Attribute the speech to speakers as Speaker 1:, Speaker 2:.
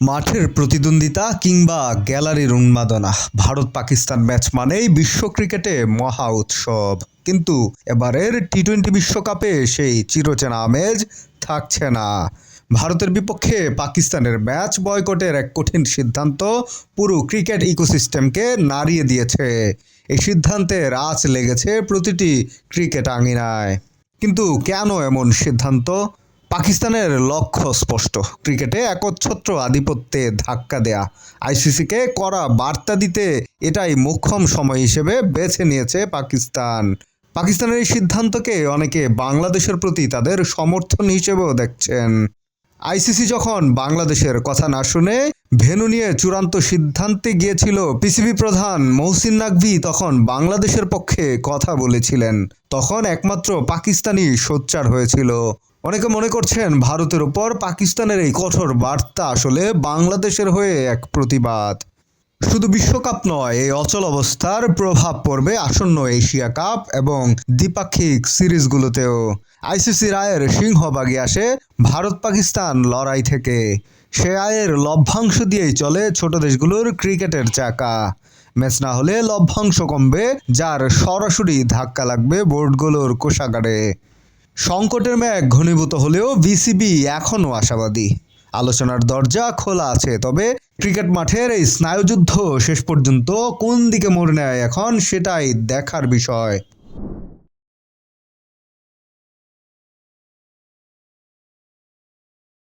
Speaker 1: মাঠের প্রতিদ্বন্দ্বিতা কিংবা গ্যালারির উন্মাদনা। ভারত পাকিস্তান ম্যাচ মানেই বিশ্ব ক্রিকেটে মহা উৎসব। কিন্তু এবারের টি টোয়েন্টি বিশ্বকাপে সেই চিরচেনা আমেজ থাকছে না। ভারতের বিপক্ষে পাকিস্তানের ম্যাচ বয়কটের এক কঠিন সিদ্ধান্ত পুরো ক্রিকেট ইকোসিস্টেমকে নাড়িয়ে দিয়েছে। এই সিদ্ধান্তে রাজ লেগেছে প্রতিটি ক্রিকেট আঙিনায়। কিন্তু কেন এমন সিদ্ধান্ত? পাকিস্তানের লক্ষ্য স্পষ্ট। ক্রিকেটে একচ্ছত্র আধিপত্যে ধাক্কা দেয়া। আইসিসিকে করা বার্তা দিতে এটাই মোক্ষম সময় হিসেবে বেছে নিয়েছে পাকিস্তান। পাকিস্তানের এই সিদ্ধান্তকে অনেকে বাংলাদেশের প্রতি তাদের সমর্থন হিসেবেও দেখছেন। আইসিসি যখন বাংলাদেশের কথা না শুনে ভেনু নিয়ে চূড়ান্ত সিদ্ধান্তে গিয়েছিল পিসিবি প্রধান মহসিন নাকভি, তখন বাংলাদেশের পক্ষে কথা বলেছিলেন। তখন একমাত্র পাকিস্তানি সোচ্চার হয়েছিল। অনেকে মনে করছেন ভারতের উপর পাকিস্তানের এই কঠোর বার্তা আসলে বাংলাদেশের হয়ে এক প্রতিবাদ। শুধু বিশ্বকাপ নয়, এই অচল অবস্থার প্রভাব পড়বে আসন্ন এশিয়া কাপ এবং দ্বিপাক্ষিক সিরিজগুলোতেও। আইসিসি রায়ের সিংহভাগই আসে ভারত পাকিস্তান লড়াই থেকে। সে আয়ের লভ্যাংশ দিয়েই চলে ছোট দেশগুলোর ক্রিকেটের চাকা। ম্যাচ না হলে লভ্যাংশ কমবে, যার সরাসরি ধাক্কা লাগবে বোর্ডগুলোর কোষাগারে। সংকটের মেঘ ঘনীভূত হলেও বিসিবি এখনও আশাবাদী। আলোচনার দরজা খোলা আছে, তবে ক্রিকেট মাঠের এই স্নায়ুযুদ্ধ শেষ পর্যন্ত কোন দিকে মোড় নেয় এখন সেটাই দেখার বিষয়।